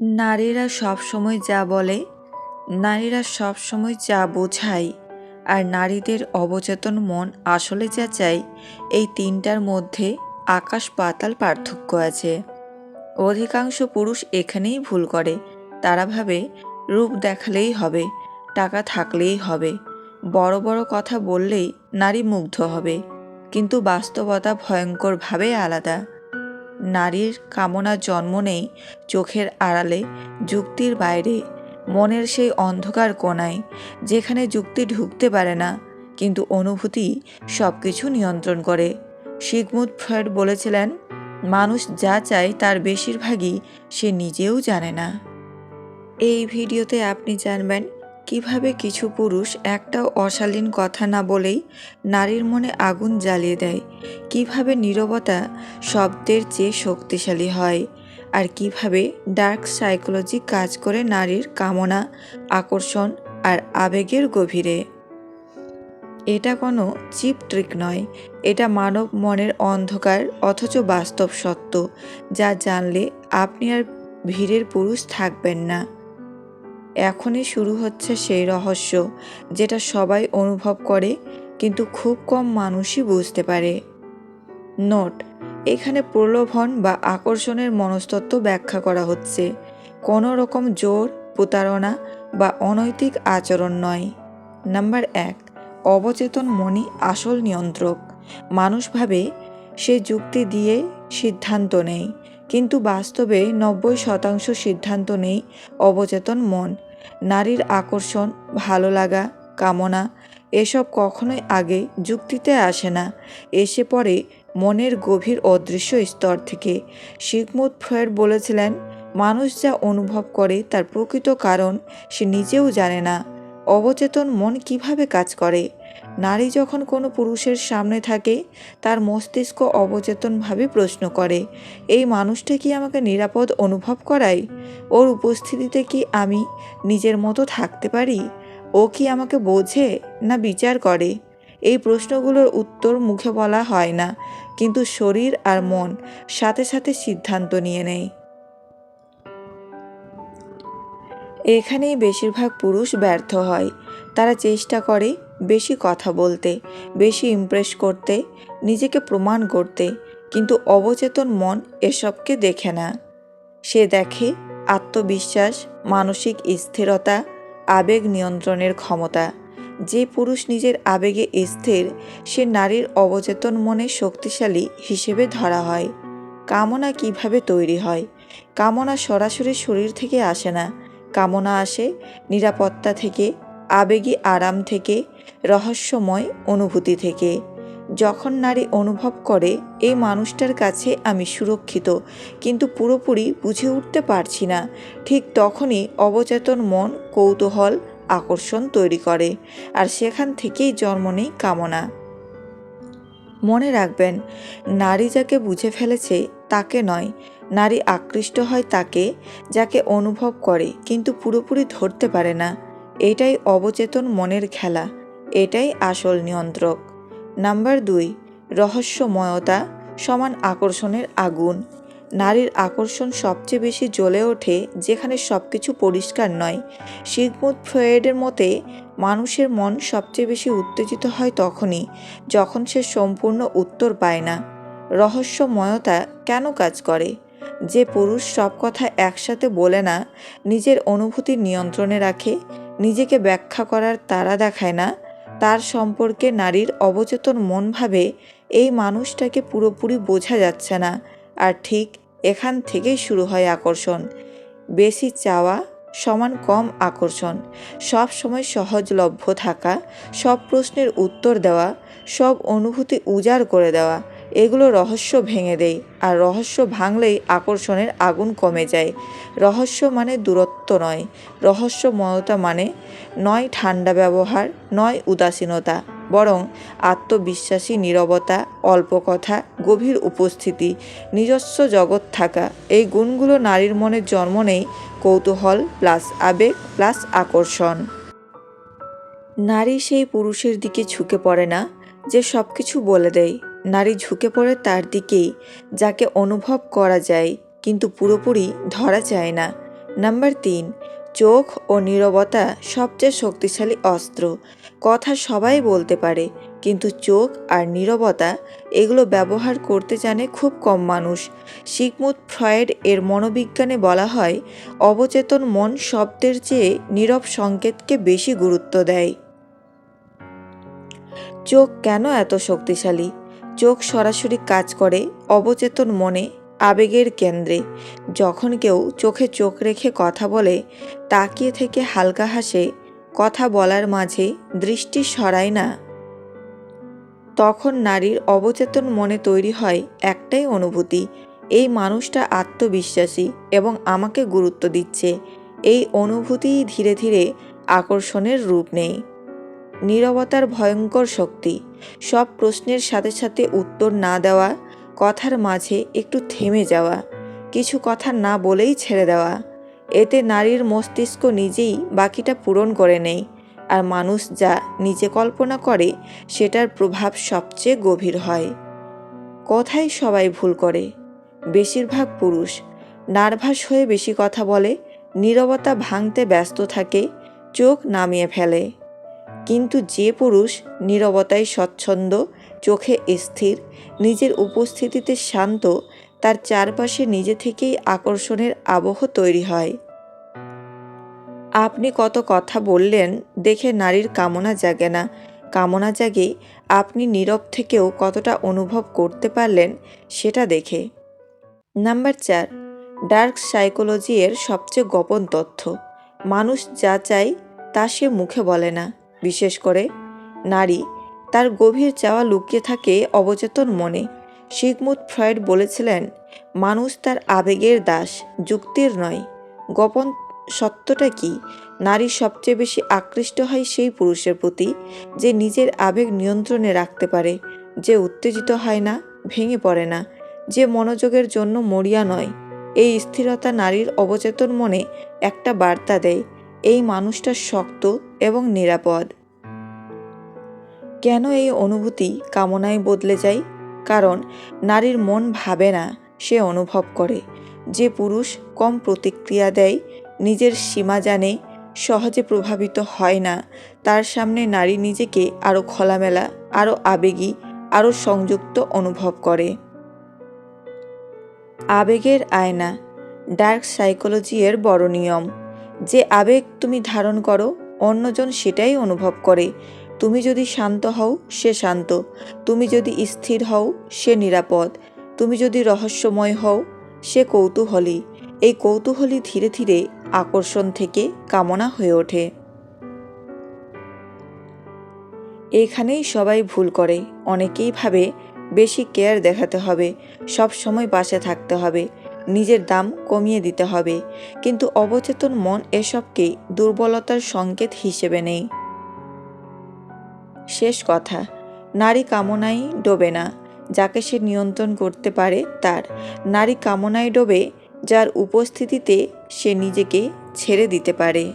নারীরা সবসময় যা বলে, নারীরা সবসময় যা বোঝায়, আর নারীদের অবচেতন মন আসলে যা চায়, এই তিনটার মধ্যে আকাশ পাতাল পার্থক্য আছে। অধিকাংশ পুরুষ এখানেই ভুল করে। তারা ভাবে, রূপ দেখালেই হবে, টাকা থাকলেই হবে। বড় বড় কথা বললেই নারী মুগ্ধ হবে। কিন্তু বাস্তবতা ভয়ঙ্করভাবে আলাদা। নারীর কামনা জন্ম নেই চোখের আড়ালে যুক্তির বাইরে, মনের সেই অন্ধকার কোনায় যেখানে যুক্তি ঢুকতে পারে না, কিন্তু অনুভূতি সব কিছু নিয়ন্ত্রণ করে। শিগমুদ ফ্রয়েড বলেছিলেন, মানুষ যা চায় তার বেশিরভাগই সে নিজেও জানে না। এই ভিডিওতে আপনি জানবেন কীভাবে কিছু পুরুষ একটাও অশালীন কথা না বলেই নারীর মনে আগুন জ্বালিয়ে দেয়? কীভাবে নীরবতা শব্দের চেয়ে শক্তিশালী হয়? আর কীভাবে ডার্ক সাইকোলজি কাজ করে নারীর কামনা, আকর্ষণ আর আবেগের গভীরে? এটা কোনো চিপ ট্রিক নয়। এটা মানব মনের অন্ধকার অথচ বাস্তব সত্য, যা জানলে আপনি আর ভিড়ের পুরুষ থাকবেন না। এখনই শুরু হচ্ছে সেই রহস্য, যেটা সবাই অনুভব করে, কিন্তু খুব কম মানুষই বুঝতে পারে। নোট, এখানে প্রলোভন বা আকর্ষণের মনস্তত্ত্ব ব্যাখ্যা করা হচ্ছে। কোনো রকম জোর, প্রতারণা বা অনৈতিক আচরণ নয়। নাম্বার এক, অবচেতন মনই আসল নিয়ন্ত্রক। মানুষ ভাবে, সে যুক্তি দিয়ে সিদ্ধান্ত নেয়। কিন্তু বাস্তবে নব্বই শতাংশ সিদ্ধান্ত নেই অবচেতন মন, নারীর আকর্ষণ, ভালো লাগা, কামনা, এসব কখনোই আগে যুক্তিতে আসে না। এসে পড়ে মনের গভীর অদৃশ্য স্তর থেকে। শিগমুদ ফ্রয়েড বলেছিলেন, মানুষ যা অনুভব করে তার প্রকৃত কারণ সে নিজেও জানে না। অবচেতন মন কীভাবে কাজ করে? নারী যখন কোনো পুরুষের সামনে থাকে, তার মস্তিষ্ক অবচেতনভাবে প্রশ্ন করে, এই মানুষটা কি আমাকে নিরাপদ অনুভব করায়? ওর উপস্থিতিতে কি আমি নিজের মতো থাকতে পারি? ও কি আমাকে বোঝে না বিচার করে? এই প্রশ্নগুলোর উত্তর মুখে বলা হয় না, কিন্তু শরীর আর মন সাথে সাথে সিদ্ধান্ত নিয়ে নেয়। এখানেই বেশিরভাগ পুরুষ ব্যর্থ হয়। তারা চেষ্টা করে বেশি কথা বলতে, বেশি ইমপ্রেস করতে, নিজেকে প্রমাণ করতে, কিন্তু অবচেতন মন এসবকে দেখে না। সে দেখে আত্মবিশ্বাস, মানসিক স্থিরতা, আবেগ নিয়ন্ত্রণের ক্ষমতা। যে পুরুষ নিজের আবেগে স্থির, সে নারীর অবচেতন মনে শক্তিশালী হিসেবে ধরা হয়। কামনা কীভাবে তৈরি হয়? কামনা সরাসরি শরীর থেকে আসে না। কামনা আসে নিরাপত্তা থেকে আবেগী আরাম থেকে, রহস্যময় অনুভূতি থেকে। যখন নারী অনুভব করে, এই মানুষটার কাছে আমি সুরক্ষিত, কিন্তু পুরোপুরি বুঝে উঠতে পারছি না। ঠিক তখনই অবচেতন মন কৌতূহল, আকর্ষণ তৈরি করে, আর সেখান থেকেই জন্ম নেই কামনা। মনে রাখবেন, নারী যাকে বুঝে ফেলেছে, তাকে নয়, নারী আকৃষ্ট হয় তাকে, যাকে অনুভব করে, কিন্তু পুরোপুরি ধরতে পারে না। এটাই অবচেতন মনের খেলা, এটাই আসল নিয়ন্ত্রক। নাম্বার দুই, রহস্যময়তা সমান আকর্ষণের আগুন। নারীর আকর্ষণ সবচেয়ে বেশি জ্বলে ওঠে যেখানে সব কিছু পরিষ্কার নয়। শিগমুদ ফ্রয়েডের মতে, মানুষের মন সবচেয়ে বেশি উত্তেজিত হয় তখনই, যখন সে সম্পূর্ণ উত্তর পায় না। রহস্যময়তা কেন কাজ করে? যে পুরুষ সব কথা একসাথে বলে না, নিজের অনুভূতি নিয়ন্ত্রণে রাখে নিজেকে ব্যাখ্যা করার তারা দেখায় না, তার সম্পর্কে নারীর অবচেতন মন ভাবে এই মানুষটাকে পুরোপুরি বোঝা যাচ্ছে না আর ঠিক এখান থেকেই শুরু হয় আকর্ষণ। বেশি চাওয়া সমান কম আকর্ষণ। সব সময় সহজলভ্য থাকা, সব প্রশ্নের উত্তর দেওয়া, সব অনুভূতি উজাড় করে দেওয়া এগুলো রহস্য ভেঙে দেয়, আর রহস্য ভাঙলেই আকর্ষণের আগুন কমে যায়। রহস্য মানে দূরত্ব নয় রহস্যময়তা মানে নয় ঠান্ডা ব্যবহার, নয় উদাসীনতা, বরং আত্মবিশ্বাসী নীরবতা অল্প কথা গভীর উপস্থিতি, নিজস্ব জগৎ থাকা। এই গুণগুলো নারীর মনে জন্ম নেই কৌতূহল প্লাস আবেগ প্লাস আকর্ষণ। নারী সেই পুরুষের দিকে ঝুঁকে পড়ে না, যে সব কিছু বলে দেয়। নারী ঝুঁকে পড়ে তার দিকেই, যাকে অনুভব করা যায়, কিন্তু পুরোপুরি ধরা যায় না। নাম্বার তিন, চোখ ও নীরবতা সবচেয়ে শক্তিশালী অস্ত্র। কথা সবাই বলতে পারে, কিন্তু চোখ আর নীরবতা এগুলো ব্যবহার করতে জানে খুব কম মানুষ। সিগমুদ ফ্রয়েড এর মনোবিজ্ঞানে বলা হয়, অবচেতন মন শব্দের চেয়ে নীরব সংকেতকে বেশি গুরুত্ব দেয়। চোখ কেন এত শক্তিশালী? চোখ সরাসরি কাজ করে অবচেতন মনে, আবেগের কেন্দ্রে। যখন কেউ চোখে চোখ রেখে কথা বলে, তাকিয়ে থেকে হালকা হাসে, কথা বলার মাঝে দৃষ্টি সরায় না। তখন নারীর অবচেতন মনে তৈরি হয় একটাই অনুভূতি, এই মানুষটা আত্মবিশ্বাসী এবং আমাকে গুরুত্ব দিচ্ছে। এই অনুভূতিই ধীরে ধীরে আকর্ষণের রূপ নেয়। নীরবতার ভয়ঙ্কর শক্তি। সব প্রশ্নের সাথে সাথে উত্তর না দেওয়া, কথার মাঝে একটু থেমে যাওয়া, কিছু কথা না বলেই ছেড়ে দেওয়া। এতে নারীর মস্তিষ্ক নিজেই বাকিটা পূরণ করে নেয়, আর মানুষ যা নিজে কল্পনা করে, সেটার প্রভাব সবচেয়ে গভীর হয়। কথাই সবাই ভুল করে। বেশিরভাগ পুরুষ নার্ভাস হয়ে বেশি কথা বলে, নীরবতা ভাঙতে ব্যস্ত থাকে, চোখ নামিয়ে ফেলে। কিন্তু যে পুরুষ নীরবতায় স্বচ্ছন্দ, চোখে স্থির, নিজের উপস্থিতিতে শান্ত, তার চারপাশে নিজে থেকেই আকর্ষণের আবহ তৈরি হয়। আপনি কত কথা বললেন দেখে নারীর কামনা জাগে না। কামনা জাগে আপনি নীরব থেকেও কতটা অনুভব করতে পারলেন সেটা দেখে। নাম্বার চার, ডার্ক সাইকোলজি এর সবচেয়ে গোপন তথ্য। মানুষ যা চায় তা সে মুখে বলে না। বিশেষ করে নারী। তার গভীর চাওয়া লুকিয়ে থাকে অবচেতন মনে। শিগমুদ ফ্রয়েড বলেছিলেন, মানুষ তার আবেগের দাস, যুক্তির নয়। গোপন সত্যটা কি? নারী সবচেয়ে বেশি আকৃষ্ট হয় সেই পুরুষের প্রতি, যে নিজের আবেগ নিয়ন্ত্রণে রাখতে পারে, যে উত্তেজিত হয় না, ভেঙে পড়ে না, যে মনোযোগের জন্য মরিয়া নয়। এই স্থিরতা নারীর অবচেতন মনে একটা বার্তা দেয়। এই মানুষটা শক্ত এবং নিরাপদ। কেন এই অনুভূতি কামনায় বদলে যায়? কারণ নারীর মন ভাবে না, সে অনুভব করে। যে পুরুষ কম প্রতিক্রিয়া দেয়, নিজের সীমা জানে, সহজে প্রভাবিত হয় না, তার সামনে নারী নিজেকে আরও খোলামেলা আরও আবেগী আরও সংযুক্ত অনুভব করে। আবেগের আয়না, ডার্ক সাইকোলজি এর বড় নিয়ম। যে আবেগ তুমি ধারণ করো, অন্যজন সেটাই অনুভব করে। তুমি যদি শান্ত হও, সে শান্ত। তুমি যদি স্থির হও, সে নিরাপদ। তুমি যদি রহস্যময় হও, সে কৌতূহলী। এই কৌতূহলী ধীরে ধীরে আকর্ষণ থেকে কামনা হয়ে ওঠে। এখানেই সবাই ভুল করে। অনেকেই ভাবে, বেশি কেয়ার দেখাতে হবে সব সময় পাশে থাকতে হবে। নিজের দাম কমিয়ে দিতে হবে। কিন্তু অবচেতন মন এসবকে দুর্বলতার সংকেত হিসেবে নেই শেষ কথা, নারী কামনাই ডোবে না, যাকে সে নিয়ন্ত্রণ করতে পারে তার। নারী কামনায় ডোবে, যার উপস্থিতিতে সে নিজেকে ছেড়ে দিতে পারে।